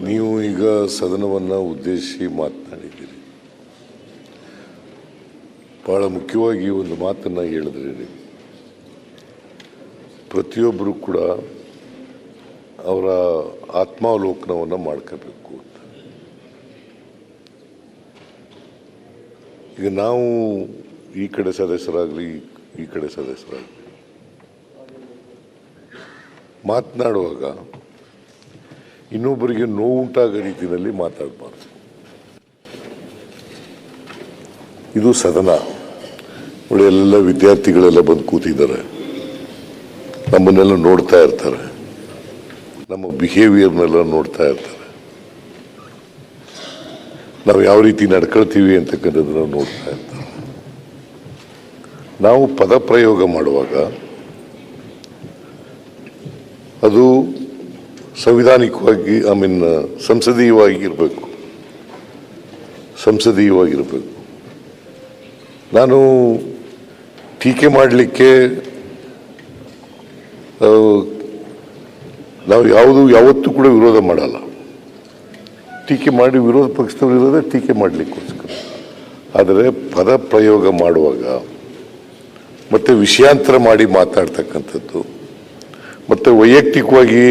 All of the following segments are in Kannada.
ನೀವು ಈಗ ಸದನವನ್ನು ಉದ್ದೇಶಿಸಿ ಮಾತನಾಡಿದ್ದೀರಿ. ಬಹಳ ಮುಖ್ಯವಾಗಿ ಒಂದು ಮಾತನ್ನು ಹೇಳಿದ್ರಿ ನೀವು. ಪ್ರತಿಯೊಬ್ಬರು ಕೂಡ ಅವರ ಆತ್ಮಾವಲೋಕನವನ್ನು ಮಾಡ್ಕೋಬೇಕು ಅಂತ. ಈಗ ನಾವು ಈ ಕಡೆ ಸದಸ್ಯರಾಗಲಿ, ಈ ಕಡೆ ಸದಸ್ಯರಾಗಲಿ ಮಾತನಾಡುವಾಗ ಇನ್ನೊಬ್ಬರಿಗೆ ನೋವುಂಟಾಗೋ ರೀತಿಯಲ್ಲಿ ಮಾತಾಡಬಾರ್ದು. ಇದು ಸದನ. ನೋಡಿ ವಿದ್ಯಾರ್ಥಿಗಳೆಲ್ಲ ಬಂದು ಕೂತಿದ್ದಾರೆ. ನಮ್ಮನ್ನೆಲ್ಲ ನೋಡ್ತಾ ಇರ್ತಾರೆ. ನಮ್ಮ ಬಿಹೇವಿಯರ್ನೆಲ್ಲ ನೋಡ್ತಾ ಇರ್ತಾರೆ. ನಾವು ಯಾವ ರೀತಿ ನಡ್ಕೊಳ್ತೀವಿ ಅಂತಕ್ಕಂಥದ್ದನ್ನ ನೋಡ್ತಾ ಇರ್ತಾರೆ. ನಾವು ಪದ ಪ್ರಯೋಗ ಮಾಡುವಾಗ ಅದು ಸಂವಿಧಾನಿಕವಾಗಿ ಐ ಮೀನ್ ಸಂಸದೀಯವಾಗಿ ಇರಬೇಕು ಸಂಸದೀಯವಾಗಿರಬೇಕು. ನಾನು ಟೀಕೆ ಮಾಡಲಿಕ್ಕೆ ನಾವು ಯಾವುದು ಯಾವತ್ತೂ ಕೂಡ ವಿರೋಧ ಮಾಡಲ್ಲ. ಟೀಕೆ ಮಾಡಿ ವಿರೋಧ ಪಕ್ಷದವರು ಇರೋದೇ ಟೀಕೆ ಮಾಡಲಿಕ್ಕೋಸ್ಕರ. ಆದರೆ ಪದ ಪ್ರಯೋಗ ಮಾಡುವಾಗ, ಮತ್ತು ವಿಷಯಾಂತರ ಮಾಡಿ ಮಾತಾಡ್ತಕ್ಕಂಥದ್ದು, ಮತ್ತು ವೈಯಕ್ತಿಕವಾಗಿ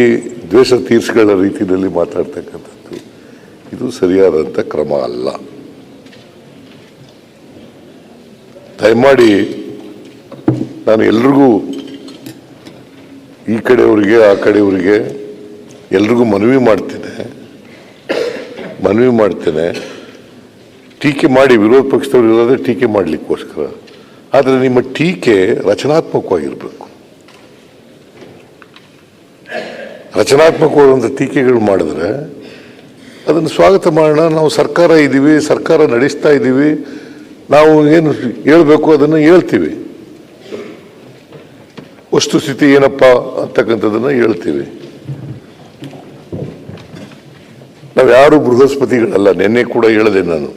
ದ್ವೇಷ ತೀರ್ಸ್ಗಳ ರೀತಿಯಲ್ಲಿ ಮಾತಾಡ್ತಕ್ಕಂಥದ್ದು. ಇದು ಸರಿಯಾದಂಥ ಕ್ರಮ ಅಲ್ಲ. ದಯಮಾಡಿ ನಾನು ಎಲ್ರಿಗೂ ಈ ಕಡೆಯವರಿಗೆ, ಆ ಕಡೆಯವರಿಗೆ ಎಲ್ರಿಗೂ ಮನವಿ ಮಾಡ್ತೇನೆ ಮನವಿ ಮಾಡ್ತೇನೆ. ಟೀಕೆ ಮಾಡಿ, ವಿರೋಧ ಪಕ್ಷದವರು ಇರೋದೇ ಟೀಕೆ ಮಾಡಲಿಕ್ಕೋಸ್ಕರ. ಆದರೆ ನಿಮ್ಮ ಟೀಕೆ ರಚನಾತ್ಮಕವಾಗಿರಬೇಕು. ರಚನಾತ್ಮಕವಾದಂಥ ಟೀಕೆಗಳು ಮಾಡಿದ್ರೆ ಅದನ್ನು ಸ್ವಾಗತ ಮಾಡೋಣ, ನಾವು ಸರ್ಕಾರ ಇದ್ದೀವಿ, ಸರ್ಕಾರ ನಡೆಸ್ತಾ ಇದ್ದೀವಿ, ನಾವು ಏನು ಹೇಳಬೇಕು ಅದನ್ನು ಹೇಳ್ತೀವಿ. ವಸ್ತುಸ್ಥಿತಿ ಏನಪ್ಪ ಅಂತಕ್ಕಂಥದ್ದನ್ನು ಹೇಳ್ತೀವಿ. ನಾವು ಯಾರು ಬೃಹಸ್ಪತಿಗಳಲ್ಲ, ನಿನ್ನೆ ಕೂಡ ಹೇಳಿದೆ ನಾನು.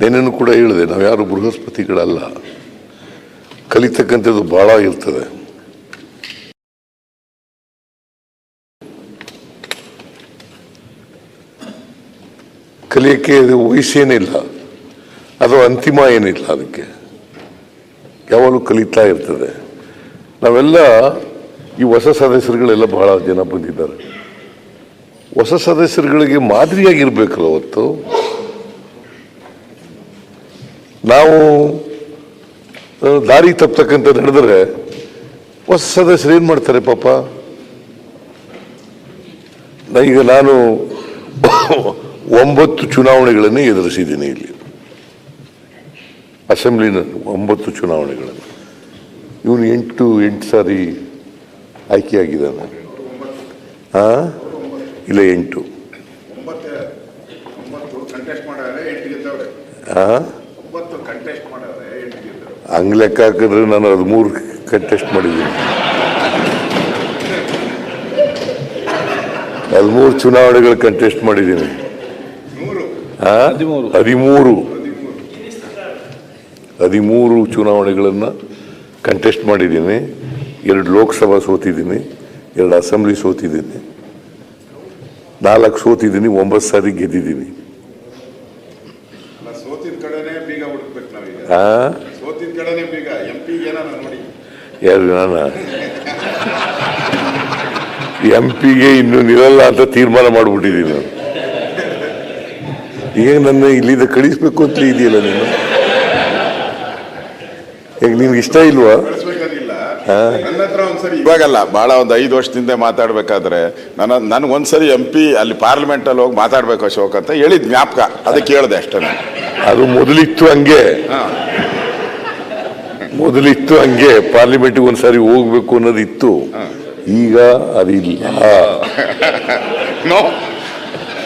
ನಿನ್ನೆನೂ ಕೂಡ ಹೇಳಿದೆ, ನಾವು ಯಾರು ಬೃಹಸ್ಪತಿಗಳಲ್ಲ. ಕಲಿತಕ್ಕಂಥದ್ದು ಭಾಳ ಇರ್ತದೆ. ಕಲಿಯಕ್ಕೆ ಅದು ವಯಸ್ಸೇನಿಲ್ಲ. ಅದು ಅಂತಿಮ ಏನಿಲ್ಲ ಅದಕ್ಕೆ. ಯಾವಾಗಲೂ ಕಲಿತಾ ಇರ್ತದೆ. ನಾವೆಲ್ಲ ಈ ಹೊಸ ಸದಸ್ಯರುಗಳೆಲ್ಲ ಬಹಳ ಜನ ಬಂದಿದ್ದಾರೆ. ಹೊಸ ಸದಸ್ಯರುಗಳಿಗೆ ಮಾದರಿಯಾಗಿರ್ಬೇಕಲ್ಲ ಅವತ್ತು. ನಾವು ದಾರಿ ತಪ್ಪತಕ್ಕಂಥ ನಡೆದ್ರೆ ಹೊಸ ಸದಸ್ಯರು ಏನು ಮಾಡ್ತಾರೆ ಪಾಪ? ಈಗ ನಾನು ಒಂಬತ್ತು ಚುನಾವಣೆಗಳನ್ನು ಎದುರಿಸಿದ್ದೀನಿ ಇಲ್ಲಿ. ಅಸೆಂಬ್ಲಿನ ಒಂಬತ್ತು ಚುನಾವಣೆಗಳನ್ನು. ಇವನು ಎಂಟು ಎಂಟು ಸಾರಿ ಆಯ್ಕೆಯಾಗಿದ್ದಾನೆ. ಹಾಂ ಇಲ್ಲ, ಎಂಟು. ಹಾ ಲೆಕ್ಕ ಹಾಕಿದ್ರೆ ನಾನು ಹದಿಮೂರು ಕಂಟೆಸ್ಟ್ ಮಾಡಿದ್ದೀನಿ. ಹದಿಮೂರು ಚುನಾವಣೆಗಳು ಕಂಟೆಸ್ಟ್ ಮಾಡಿದ್ದೀನಿ? ಹದಿಮೂರು. ಹದಿಮೂರು. ಚುನಾವಣೆಗಳನ್ನು ಕಂಟೆಸ್ಟ್ ಮಾಡಿದ್ದೀನಿ. ಎರಡು ಲೋಕಸಭಾ ಸೋತಿದ್ದೀನಿ. ಎರಡು ಅಸೆಂಬ್ಲಿ ಸೋತಿದ್ದೀನಿ. ನಾಲ್ಕು ಸೋತಿದ್ದೀನಿ ಒಂಬತ್ತು ಸಾರಿ ಗೆದ್ದಿದ್ದೀನಿ. ಯಾರು ನಾನು? ಎಂ ಪಿಗೆ ಇನ್ನು ನಿಲ್ಲಲ್ಲ ಅಂತ ತೀರ್ಮಾನ ಮಾಡಿಬಿಟ್ಟಿದ್ದೀನಿ ನಾನು. ಈಗ ನನ್ನ ಇಲ್ಲಿಂದ ಕಳಿಸ್ಬೇಕು ಅಂತ ಇದೆಯಲ್ಲ ನೀನು? ಈಗ ನಿನ್ಗೆ ಇಷ್ಟ ಇಲ್ವಾ? ಕಳಿಸ್ಬೇಕಾಗಿಲ್ಲ ನನ್ನ ಹತ್ರ ಒಂದ್ಸರಿ ಇವಾಗಲ್ಲ ಬಹಳ ಒಂದು ಐದು ವರ್ಷದಿಂದ ಮಾತಾಡ್ಬೇಕಾದ್ರೆ ನನ್ನ ನನಗೆ ಒಂದ್ಸರಿ ಎಂ ಪಿ ಅಲ್ಲಿ ಪಾರ್ಲಿಮೆಂಟ್ ಅಲ್ಲಿ ಹೋಗಿ ಮಾತಾಡ್ಬೇಕು ಅಶೋಕ್ ಅಂತ ಹೇಳಿದ್ ಜ್ಞಾಪಕ. ಅದಕ್ಕೆ ಕೇಳಿದೆ ಅಷ್ಟೇ ನಾನು. ಅದು ಮೊದಲಿತ್ತು ಹಂಗೆ. ಮೊದಲಿತ್ತು ಹಂಗೆ. ಪಾರ್ಲಿಮೆಂಟ್ಗೆ ಒಂದ್ಸರಿ ಹೋಗ್ಬೇಕು ಅನ್ನೋದಿತ್ತು. ಈಗ ಅದಿಲ್ಲ. ನೋ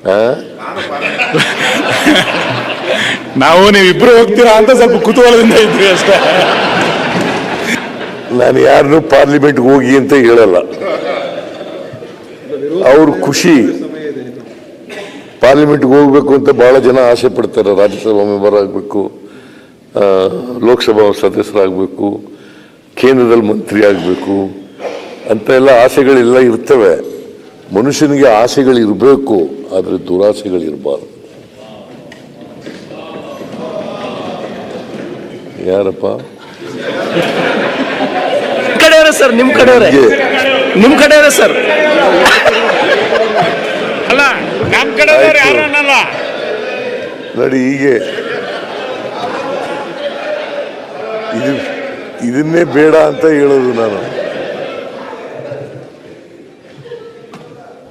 ನಾವು ನೀವಿಬ್ರು ಹೋಗ್ತೀರಾ ಅಂತ ಸ್ವಲ್ಪ ಕುತೂಹಲದಿಂದ ಇದ್ರಿ ಅಷ್ಟೇ. ನಾನು ಯಾರನ್ನು ಪಾರ್ಲಿಮೆಂಟ್ಗೆ ಹೋಗಿ ಅಂತ ಹೇಳಲ್ಲ. ಅವ್ರ ಖುಷಿ. ಪಾರ್ಲಿಮೆಂಟ್ಗೆ ಹೋಗ್ಬೇಕು ಅಂತ ಬಹಳ ಜನ ಆಸೆ ಪಡ್ತಾರೆ. ರಾಜ್ಯಸಭಾ ಮೆಂಬರ್ ಆಗಬೇಕು ಲೋಕಸಭಾ ಸದಸ್ಯರಾಗಬೇಕು, ಕೇಂದ್ರದಲ್ಲಿ ಮಂತ್ರಿ ಆಗಬೇಕು ಅಂತ ಎಲ್ಲ ಆಸೆಗಳೆಲ್ಲ ಇರ್ತವೆ. ಮನುಷ್ಯನಿಗೆ ಆಸೆಗಳಿರಬೇಕು ಆದರೆ ದುರಾಸೆಗಳಿರಬಾರ್ದು. ಯಾರಪ್ಪ? ಕಡೆಯವರೇ ಸರ್ ನಿಮ್ಮ ಕಡೆಯವರೇ. ನಿಮ್ಮ ನಿಮ್ ಕಡೆಯವರೇ ಸರ್. ಅಲ್ಲ ನಮ್ ಕಡೆ ಯಾರು ಅನ್ನಲ್ಲ. ನೋಡಿ ಹೀಗೆ. ಇದು ಇದನ್ನೇ ಬೇಡ ಅಂತ ಹೇಳೋದು ನಾನು.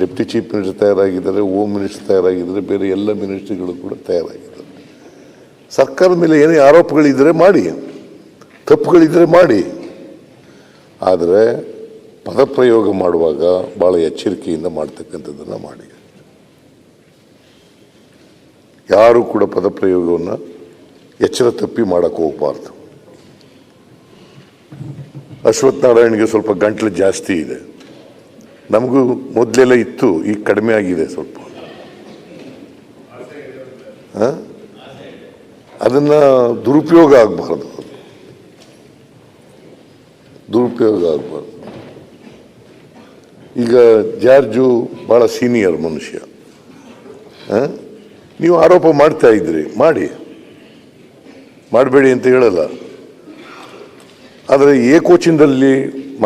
ಡೆಪ್ಟಿ ಚೀಫ್ ಮಿನಿಸ್ಟರ್ ತಯಾರಾಗಿದ್ದಾರೆ ಹೋಮ್ ಮಿನಿಸ್ಟರ್ ತಯಾರಾಗಿದ್ದಾರೆ, ಬೇರೆ ಎಲ್ಲ ಮಿನಿಸ್ಟ್ರಿಗಳು ಕೂಡ ತಯಾರಾಗಿದ್ದಾರೆ. ಸರ್ಕಾರದ ಮೇಲೆ ಏನೇ ಆರೋಪಗಳಿದ್ದರೆ ಮಾಡಿ ತಪ್ಪುಗಳಿದ್ದರೆ ಮಾಡಿ. ಆದರೆ ಪದಪ್ರಯೋಗ ಮಾಡುವಾಗ ಭಾಳ ಎಚ್ಚರಿಕೆಯಿಂದ ಮಾಡ್ತಕ್ಕಂಥದ್ದನ್ನು ಮಾಡಿ. ಯಾರೂ ಕೂಡ ಪದಪ್ರಯೋಗವನ್ನು ಎಚ್ಚರ ತಪ್ಪಿ ಮಾಡಕ್ಕೆ ಹೋಗಬಾರ್ದು. ಅಶ್ವಥ್ ನಾರಾಯಣ್ಗೆ ಸ್ವಲ್ಪ ಗಂಟ್ಲು ಜಾಸ್ತಿ ಇದೆ. ನಮಗೂ ಮೊದಲೆಲ್ಲ ಇತ್ತು, ಈಗ ಕಡಿಮೆ ಆಗಿದೆ ಸ್ವಲ್ಪ? ಅದನ್ನ ದುರುಪಯೋಗ ಆಗಬಾರ್ದು. ದುರುಪಯೋಗ ಆಗಬಾರ್ದು. ಈಗ ಜಾರ್ಜು ಭಾಳ ಸೀನಿಯರ್ ಮನುಷ್ಯ. ನೀವು ಆರೋಪ ಮಾಡ್ತಾ ಇದ್ರಿ, ಮಾಡಿ. ಮಾಡಬೇಡಿ ಅಂತ ಹೇಳಲ್ಲ. ಆದರೆ ಏಕೋಚಿನದಲ್ಲಿ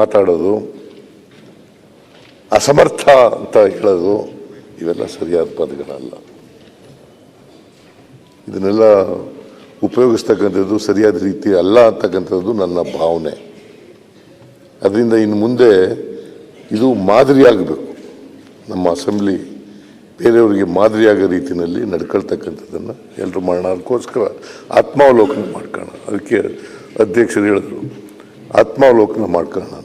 ಮಾತಾಡೋದು ಅಸಮರ್ಥ ಅಂತ ಹೇಳೋದು ಇವೆಲ್ಲ ಸರಿಯಾದ ಪದಗಳಲ್ಲ. ಇದನ್ನೆಲ್ಲ ಉಪಯೋಗಿಸ್ತಕ್ಕಂಥದ್ದು ಸರಿಯಾದ ರೀತಿ ಅಲ್ಲ ಅಂತಕ್ಕಂಥದ್ದು ನನ್ನ ಭಾವನೆ. ಅದರಿಂದ ಇನ್ನು ಮುಂದೆ ಇದು ಮಾದರಿಯಾಗಬೇಕು ನಮ್ಮ ಅಸೆಂಬ್ಲಿ ಬೇರೆಯವರಿಗೆ ಮಾದರಿಯಾಗೋ ರೀತಿಯಲ್ಲಿ ನಡ್ಕೊಳ್ತಕ್ಕಂಥದ್ದನ್ನು ಎಲ್ಲರೂ ಮಾಡೋಣ. ಅದಕ್ಕೋಸ್ಕರ ಆತ್ಮಾವಲೋಕನ ಮಾಡ್ಕೋಣ ಅದಕ್ಕೆ ಅಧ್ಯಕ್ಷರು ಹೇಳಿದ್ರು. ಆತ್ಮಾವಲೋಕನ ಮಾಡ್ಕೊಳ್ಳೋಣ.